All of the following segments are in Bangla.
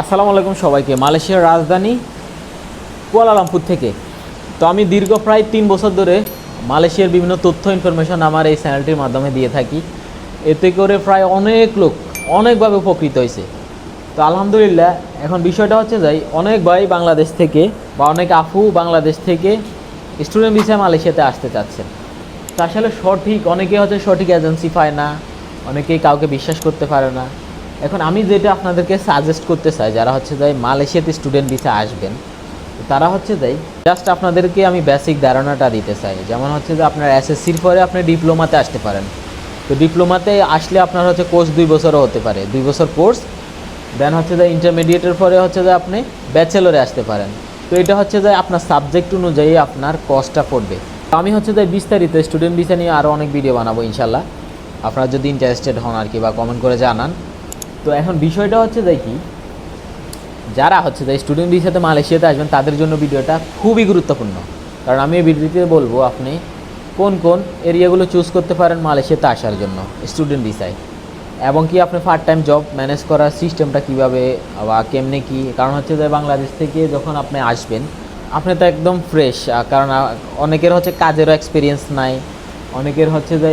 আসসালামু আলাইকুম সবাইকে, মালয়েশিয়ার রাজধানী কুয়ালালামপুর থেকে। তো আমি দীর্ঘ প্রায় তিন বছর ধরে মালয়েশিয়ার বিভিন্ন তথ্য ইনফরমেশন আমার এই চ্যানেলটির মাধ্যমে দিয়ে থাকি। এতে করে প্রায় অনেক লোক অনেকভাবে উপকৃত হয়েছে। তো আলহামদুলিল্লাহ, এখন বিষয়টা হচ্ছে যাই অনেক ভাই বাংলাদেশ থেকে বা অনেক আফু বাংলাদেশ থেকে স্টুডেন্ট ভিসায় মালয়েশিয়াতে আসতে চাচ্ছেন। তো আসলে সঠিক, অনেকে হচ্ছে সঠিক এজেন্সি পায় না অনেকেই কাউকে বিশ্বাস করতে পারে না। এখন আমি যেটা আপনাদেরকে সাজেস্ট করতে চাই, যারা হচ্ছে যাই মালয়েশিয়াতে স্টুডেন্ট ভিসা আসবেন, তারা হচ্ছে যাই জাস্ট আপনাদেরকে আমি বেসিক ধারণাটা দিতে চাই। যেমন হচ্ছে যে আপনার এসএসসির পরে আপনি ডিপ্লোমাতে আসতে পারেন। তো ডিপ্লোমাতে আসলে আপনার হচ্ছে কোর্স দুই বছরও হতে পারে, দুই বছর কোর্স দেন হচ্ছে যে ইন্টারমিডিয়েটের পরে হচ্ছে যে আপনি ব্যাচেলরে আসতে পারেন। তো এটা হচ্ছে যে আপনার সাবজেক্ট অনুযায়ী আপনার কস্টটা পড়বে। তো আমি হচ্ছে যে বিস্তারিত স্টুডেন্ট ভিসা নিয়ে আরও অনেক ভিডিও বানাবো ইনশাল্লাহ আপনারা যদি ইন্টারেস্টেড হন আর কি বা কমেন্ট করে জানান তো এখন বিষয়টা হচ্ছে যে কি, যারা হচ্ছে যে স্টুডেন্ট ভিসাতে মালয়েশিয়াতে আসবেন, তাদের জন্য ভিডিওটা খুবই গুরুত্বপূর্ণ। কারণ আমি এই ভিডিওতে বলব, আপনি কোন কোন এরিয়াগুলো চুজ করতে পারেন মালয়েশিয়াতে আসার জন্য স্টুডেন্ট ভিসায় এবং কি আপনি পার্ট টাইম জব ম্যানেজ করার সিস্টেমটা কীভাবে বা কেমনে কি, কারণ হচ্ছে যে বাংলাদেশ থেকে যখন আপনি আসবেন, আপনি তো একদম ফ্রেশ কারণ অনেকের হচ্ছে কাজেরও এক্সপিরিয়েন্স নাই, অনেকের হচ্ছে যে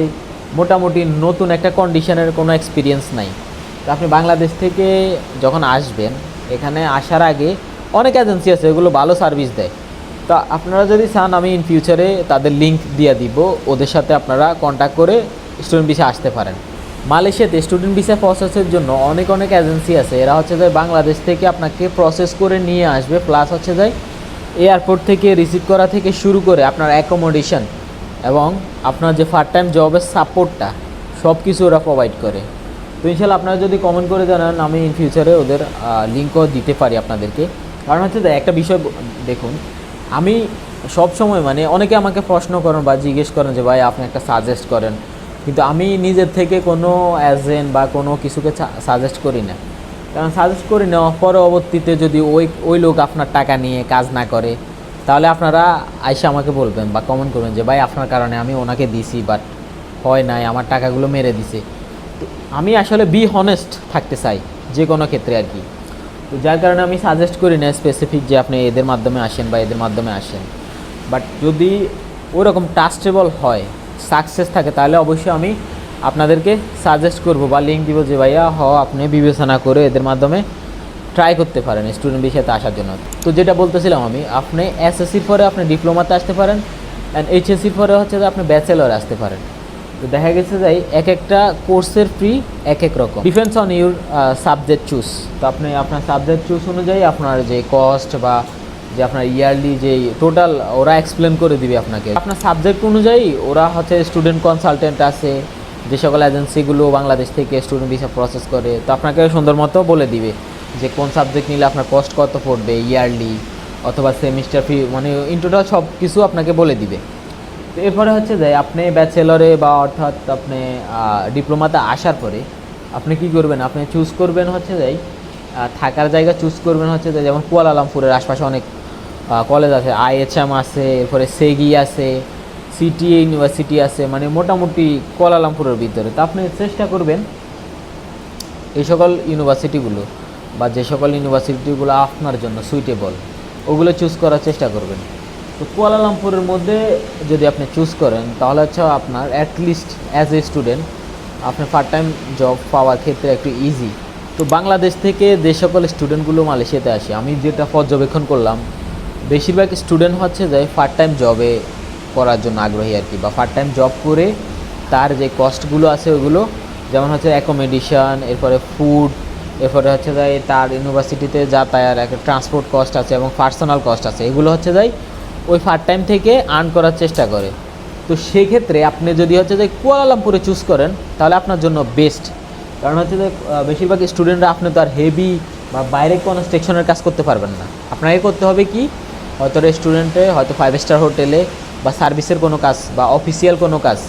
মোটামুটি নতুন একটা কন্ডিশনের কোনো এক্সপিরিয়েন্স নাই। তো আপনি বাংলাদেশ থেকে যখন আসবেন, এখানে আসার আগে অনেক এজেন্সি আছে এগুলো ভালো সার্ভিস দেয়। তো আপনারা যদি চান, আমি ইন ফিউচারে তাদের লিঙ্ক দিয়ে দিব, ওদের সাথে আপনারা কন্ট্যাক্ট করে স্টুডেন্ট ভিসা আসতে পারেন। মালয়েশিয়াতে স্টুডেন্ট ভিসা প্রসেসের জন্য অনেক অনেক এজেন্সি আছে। এরা হচ্ছে যে বাংলাদেশ থেকে আপনাকে প্রসেস করে নিয়ে আসবে প্লাস হচ্ছে যে এয়ারপোর্ট থেকে রিসিভ করা থেকে শুরু করে আপনার অ্যাকোমোডেশন এবং আপনার যে পার্ট টাইম জবের সাপোর্টটা সব কিছু ওরা প্রোভাইড করে। তো ইনশাল্লাহ আপনারা যদি কমেন্ট করে জানান, আমি ইন ফিউচারে ওদের লিঙ্কও দিতে পারি আপনাদেরকে। কারণ হচ্ছে একটা বিষয় দেখুন, আমি সব সময় মানে অনেকে আমাকে প্রশ্ন করেন বা জিজ্ঞেস করেন যে, ভাই, আপনি একটা সাজেস্ট করেন। কিন্তু আমি নিজের থেকে কোনো অ্যাজেন্ট বা কোনো কিছুকে সাজেস্ট করি না। কারণ সাজেস্ট করি না পরবর্তীতে যদি ওই ওই লোক আপনার টাকা নিয়ে কাজ না করে, তাহলে আপনারা আইসা আমাকে বলবেন বা কমেন্ট করবেন যে, ভাই, আপনার কারণে আমি ওনাকে দিছি বাট হয় নাই, আমার টাকাগুলো মেরে দিছে। আমি আসলে বি হনেস্ট থাকতে চাই, যে কোনো ক্ষেত্রে আর কি। তো যার কারণে আমি সাজেস্ট করি না স্পেসিফিক যে আপনি এদের মাধ্যমে আসেন বা এদের মাধ্যমে আসেন। বাট যদি ওরকম ট্রাস্টেবল হয় সাকসেস থাকে, তাহলে অবশ্যই আমি আপনাদেরকে সাজেস্ট করব বা লিঙ্ক দিব যে ভাইয়া হ আপনি বিবেচনা করে এদের মাধ্যমে ট্রাই করতে পারেন স্টুডেন্ট বিষয়তে আসার জন্য। তো যেটা বলতেছিলাম আমি, আপনি এসএসসির পরে আপনি ডিপ্লোমাতে আসতে পারেন অ্যান্ড এইচএসসির পরে হচ্ছে যে আপনি ব্যাচেলর আসতে পারেন। তো দেখা গেছে যে এক একটা কোর্সের ফি এক এক রকম। Depends on your subject choose তো আপনি আপনার সাবজেক্ট চুজ অনুযায়ী আপনার যে কস্ট বা যে আপনার ইয়ারলি যে টোটাল ওরা এক্সপ্লেন করে দিবে আপনাকে। আপনার সাবজেক্ট অনুযায়ী ওরা হচ্ছে স্টুডেন্ট কনসালটেন্ট আছে যে সকল এজেন্সিগুলো বাংলাদেশ থেকে স্টুডেন্ট ভিসা প্রসেস করে তো আপনাকে সুন্দর মতো বলে দিবে যে কোন সাবজেক্ট নিলে আপনার কস্ট কত পড়বে ইয়ারলি অথবা সেমিস্টার ফি মানে ইন টোটাল সব কিছু আপনাকে বলে দিবে। তো এরপরে হচ্ছে যে আপনি ব্যাচেলরে বা অর্থাৎ আপনি ডিপ্লোমাতে আসার পরে আপনি কি করবেন? আপনি চুজ করবেন হচ্ছে যে থাকার জায়গা চুজ করবেন হচ্ছে যে, যেমন কুয়ালালামপুরের আশপাশে অনেক কলেজ আছে আইএচএম আছে, এরপরে সেগি আছে, সিটি ইউনিভার্সিটি আছে মানে মোটামুটি কুয়ালালামপুরের ভিতরে। তো আপনি চেষ্টা করবেন এই সকল ইউনিভার্সিটিগুলো বা যে সকল ইউনিভার্সিটিগুলো আপনার জন্য সুইটেবল ওগুলো চুজ করার চেষ্টা করবেন। তো কুয়ালালামপুরের মধ্যে যদি আপনি চুজ করেন, তাহলে হচ্ছে আপনার at least as a student আপনি পার্ট টাইম জব পাওয়ার ক্ষেত্রে একটু ইজি তো বাংলাদেশ থেকে যে সকল স্টুডেন্টগুলো মালয়েশিয়াতে আসে, আমি যেটা পর্যবেক্ষণ করলাম, বেশিরভাগ স্টুডেন্ট হচ্ছে যে পার্ট টাইম জবে করার জন্য আগ্রহী আর কি, বা পার্ট টাইম জব করে তার যে কস্টগুলো আছে ওগুলো, যেমন হচ্ছে অ্যাকোমোডেশন এরপরে ফুড এরপরে হচ্ছে যাই তার ইউনিভার্সিটিতে যাতায়াত একটা ট্রান্সপোর্ট কস্ট আছে এবং পার্সোনাল কস্ট আছে, এগুলো হচ্ছে যাই ওই পার্ট টাইম থেকে আর্ন করার চেষ্টা করে। তো সেক্ষেত্রে আপনি যদি হচ্ছে যে কুয়ালালামপুরে চুজ করেন, তাহলে আপনার জন্য বেস্ট কারণ হচ্ছে যে বেশিরভাগ স্টুডেন্টরা আপনি তো আর হেভি বা বাইরে কনস্ট্রাকশনের কাজ করতে পারবেন না। আপনাকে করতে হবে কি? হয়তো রেস্টুরেন্টে হয়তো ফাইভ স্টার হোটেলে বা সার্ভিসের কোনো কাজ বা অফিসিয়াল কোনো কাজ।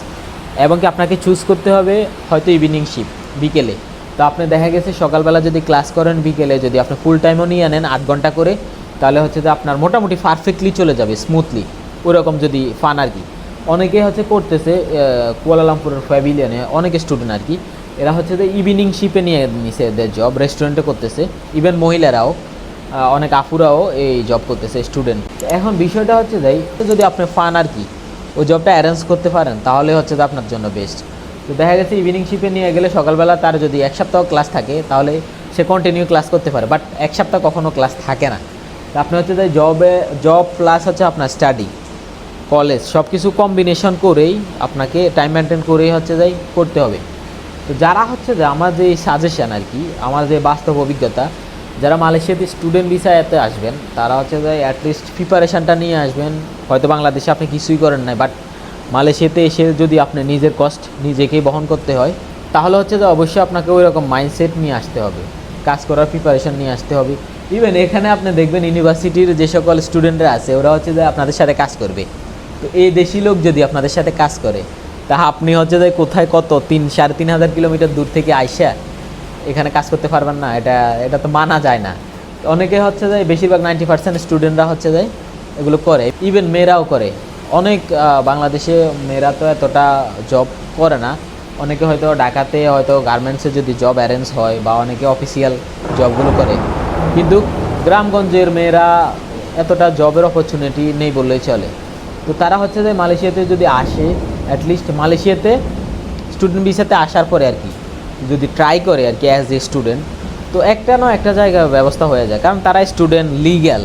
এবং কি আপনাকে চুজ করতে হবে হয়তো ইভিনিং শিফট বিকেলে। তো আপনি দেখা গেছে সকালবেলা যদি ক্লাস করেন বিকেলে, যদি আপনি ফুল টাইমও নিয়ে আনেন আট ঘণ্টা করে তাহলে হচ্ছে যে আপনার মোটামুটি পারফেক্টলি চলে যাবে স্মুথলি ওরকম যদি ফান আর কি। অনেকে হচ্ছে করতেছে কুয়ালালামপুরের প্যাভিলিয়নে অনেক স্টুডেন্ট আর কি। এরা হচ্ছে যে ইভিনিং শিপে নিয়ে নিছে এদের জব রেস্টুরেন্টে করতেছে। ইভেন মহিলারাও অনেক আফুরাও এই জব করতেছে স্টুডেন্ট এখন বিষয়টা হচ্ছে যাই যদি আপনি ফান আর কি, ওই জবটা অ্যারেঞ্জ করতে পারেন, তাহলে হচ্ছে যে আপনার জন্য বেস্ট তো দেখা গেছে ইভিনিং শিপে নিয়ে গেলে সকালবেলা তার যদি এক সপ্তাহ ক্লাস থাকে, তাহলে সে কন্টিনিউ ক্লাস করতে পারে। বাট এক সপ্তাহ কখনও ক্লাস থাকে না। তো আপনি হচ্ছে যে জবে জব প্লাস হচ্ছে আপনার স্টাডি কলেজ সব কিছু কম্বিনেশন করেই আপনাকে টাইম মেনটেন করেই হচ্ছে যাই করতে হবে। তো যারা হচ্ছে যে আমার যে সাজেশন আর কি, আমার যে বাস্তব অভিজ্ঞতা, যারা মালয়েশিয়াতে স্টুডেন্ট ভিসাতে আসবেন, তারা হচ্ছে যে অ্যাটলিস্ট প্রিপারেশানটা নিয়ে আসবেন। হয়তো বাংলাদেশে আপনি কিছুই করেন নাই বাট মালয়েশিয়াতে এসে যদি আপনি নিজের কষ্ট নিজেকেই বহন করতে হয়, তাহলে হচ্ছে যে অবশ্যই আপনাকে ওই রকম মাইন্ডসেট নিয়ে আসতে হবে। কাজ করার প্রিপারেশন নিয়ে আসতে হবে। ইভেন এখানে আপনি দেখবেন ইউনিভার্সিটির যে সকল স্টুডেন্টরা আছে, ওরা হচ্ছে যে আপনাদের সাথে কাজ করবে। তো এই দেশি লোক যদি আপনাদের সাথে কাজ করে, তা আপনি হচ্ছে যে কোথায় কত? তিন, সাড়ে তিন হাজার কিলোমিটার দূর থেকে আইসা এখানে কাজ করতে পারবেন না। এটা এটা তো মানা যায় না। অনেকে হচ্ছে যে বেশিরভাগ নাইনটি পার্সেন্ট স্টুডেন্টরা হচ্ছে যে এগুলো করে। ইভেন মেয়েরাও করে। অনেক বাংলাদেশে মেয়েরা তো এতটা জব করে না। অনেকে হয়তো ঢাকাতে হয়তো গার্মেন্টসে যদি জব অ্যারেঞ্জ হয় বা অনেকে অফিসিয়াল জবগুলো করে। কিন্তু গ্রামগঞ্জের মেয়েরা এতটা জবের অপরচুনিটি নেই বললেই চলে। তো তারা হচ্ছে যে মালয়েশিয়াতে যদি আসে অ্যাটলিস্ট মালয়েশিয়াতে স্টুডেন্ট ভিসাতে আসার পরে আর কি, যদি ট্রাই করে আর কি অ্যাজ এ স্টুডেন্ট তো একটা না একটা জায়গায় ব্যবস্থা হয়ে যায়। কারণ তারা স্টুডেন্ট লিগ্যাল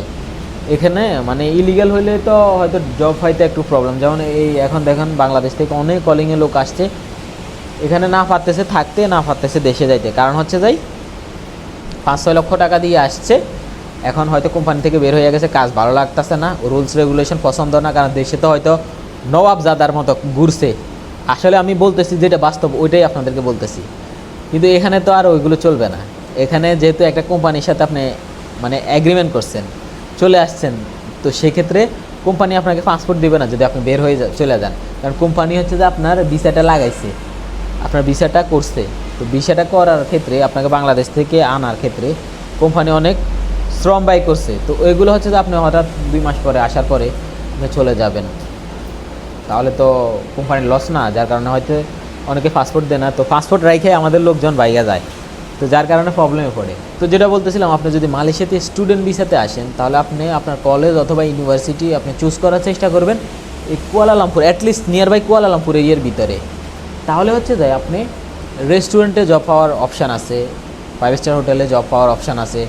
এখানে মানে ইলিগাল হইলে তো হয়তো জব হয়তো একটু প্রবলেম যেমন এই এখন দেখেন বাংলাদেশ থেকে অনেক কলিংয়ে লোক আসছে। এখানে না পারতেছে থাকতে, না পারতেছে দেশে যাইতে। কারণ হচ্ছে যাই পাঁচ ছয় লক্ষ টাকা দিয়ে আসছে। এখন হয়তো কোম্পানি থেকে বের হয়ে গেছে, কাজ ভালো লাগতেছে না রুলস রেগুলেশন পছন্দ না, কারণ দেশে তো হয়তো নবাব জাদার মতো ঘুরছে। আসলে আমি বলতেছি যেটা বাস্তব, ওইটাই আপনাদেরকে বলতেছি। কিন্তু এখানে তো আর ওইগুলো চলবে না। এখানে যেহেতু একটা কোম্পানির সাথে আপনি মানে অ্যাগ্রিমেন্ট করছেন, চলে আসছেন, তো সেক্ষেত্রে কোম্পানি আপনাকে পাসপোর্ট দেবে না যদি আপনি বের হয়ে চলে যান। কারণ কোম্পানি হচ্ছে যে আপনার ভিসাটা লাগাইছে, আপনার ভিসাটা করছে। তো ভিসাটা করার ক্ষেত্রে, আপনাকে বাংলাদেশ থেকে আনার ক্ষেত্রে কোম্পানি অনেক শ্রম ব্যয় করছে। তো ওইগুলো হচ্ছে যে আপনি হঠাৎ দুই মাস পরে আসার পরে আপনি চলে যাবেন। তাহলে তো কোম্পানির লস না, যার কারণে হয়তো অনেকে পাসপোর্ট দেয় না। তো পাসপোর্ট রাইখে আমাদের লোকজন বাইরে যায়। তো যার কারণে প্রবলেমে পড়ে। তো যেটা বলতেছিলাম, আপনি যদি মালয়েশিয়াতে স্টুডেন্ট ভিসাতে আসেন, তাহলে আপনি আপনার কলেজ অথবা ইউনিভার্সিটি আপনি চুজ করার চেষ্টা করবেন। এই Kuala Lumpur at least nearby Kuala Lumpur এরিয়ার ভিতরে। তাহলে হচ্ছে যে আপনি রেস্টুরেন্টে জব পাওয়ার অপশান আছে ফাইভ স্টার হোটেলে জব পাওয়ার অপশান আছে।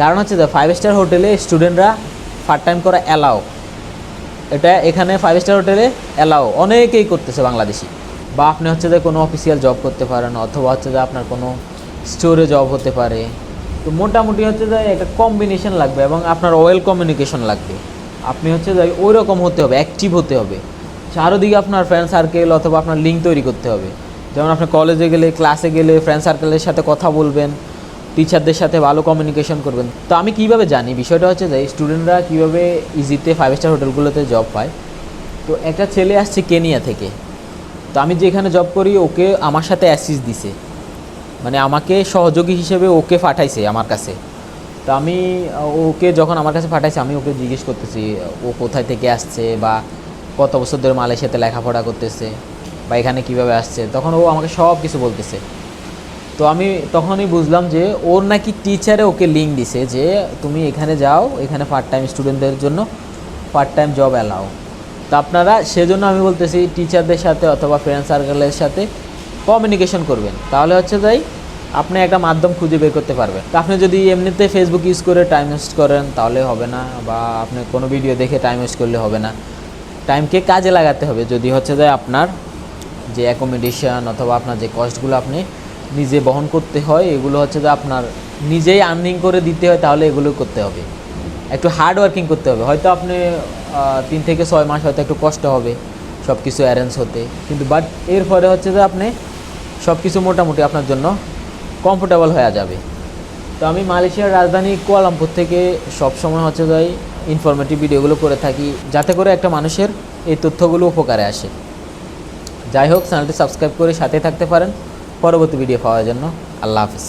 কারণ হচ্ছে যে ফাইভ স্টার হোটেলে স্টুডেন্টরা পার্ট টাইম করা অ্যালাও এটা এখানে ফাইভ স্টার হোটেলে অ্যালাও অনেকেই করতেছে বাংলাদেশি। বা আপনি হচ্ছে যে কোনো অফিসিয়াল জব করতে পারেন, অথবা হচ্ছে যে আপনার কোনো স্টোরে জব হতে পারে। তো মোটামুটি হচ্ছে যে একটা কম্বিনেশন লাগবে এবং আপনার ওয়েল কমিউনিকেশন লাগবে। আপনি হচ্ছে যে ওই রকম হতে হবে অ্যাক্টিভ হতে হবে। চারোদিকে আপনার ফ্রেন্ড সার্কেল অথবা আপনার লিঙ্ক তৈরি করতে হবে। যেমন আপনি কলেজে গেলে ক্লাসে গেলে ফ্রেন্ড সার্কেলের সাথে কথা বলবেন টিচারদের সাথে ভালো কমিউনিকেশন করবেন। তো আমি কীভাবে জানি? বিষয়টা হচ্ছে যে স্টুডেন্টরা কীভাবে ইজিতে ফাইভ স্টার হোটেলগুলোতে জব পায়? তো একটা ছেলে আসছে কেনিয়া থেকে। তো আমি যেখানে জব করি, ওকে আমার সাথে অ্যাসিস দিছে। মানে আমাকে সহযোগী হিসেবে ওকে পাঠাইছে আমার কাছে। তো আমি, ওকে যখন আমার কাছে পাঠাইছে, আমি ওকে জিজ্ঞেস করতেছি, ও কোথায় থেকে আসছে বা কত বছর ধরে মালয়েশিয়াতে লেখাপড়া করতেছে? বা এখানে কীভাবে আসছে, তখন ও আমাকে সব কিছু বলতেছে। তো আমি তখনই বুঝলাম যে ওর নাকি টিচারে ওকে লিঙ্ক দিছে যে তুমি এখানে যাও, এখানে পার্ট টাইম স্টুডেন্টদের জন্য পার্ট টাইম জব অ্যালাও তো আপনারা সেজন্য আমি বলতেছি টিচারদের সাথে অথবা ফ্রেন্ড সার্কেলের সাথে কমিউনিকেশন করবেন। তাহলে হচ্ছে যাই আপনি একটা মাধ্যম খুঁজে বের করতে পারবেন। তো আপনি যদি এমনিতে ফেসবুক ইউজ করে টাইম ওয়েস্ট করেন, তাহলে হবে না, বা আপনি কোনো ভিডিও দেখে টাইম ওয়েস্ট করলে হবে না। টাইমকে কাজে লাগাতে হবে। যদি হচ্ছে যে আপনার যে অ্যাকোমোডেশন অথবা আপনার যে কস্টগুলো আপনি নিজে বহন করতে হয়, এগুলো হচ্ছে যে আপনার নিজেই আর্নিং করে দিতে হয়, তাহলে এগুলো করতে হবে। একটু হার্ড ওয়ার্কিং করতে হবে। হয়তো আপনি তিন থেকে ছয় মাস হয়তো একটু কষ্ট হবে সব কিছু অ্যারেঞ্জ হতে। কিন্তু বাট এর ফলে হচ্ছে যে আপনি সব কিছু মোটামুটি আপনার জন্য কমফোর্টেবল হয়ে যাবে। তো আমি মালয়েশিয়ার রাজধানী কুয়ালামপুর থেকে সব সময় হচ্ছে যাই ইনফরমেটিভ ভিডিওগুলো করে থাকি, যাতে করে একটা মানুষের এই তথ্যগুলো উপকারে আসে। যাই হোক চ্যানেলটি সাবস্ক্রাইব করে সাথে থাকতে পারেন। পরবর্তী ভিডিও পাওয়ার জন্য আল্লাহ হাফিজ।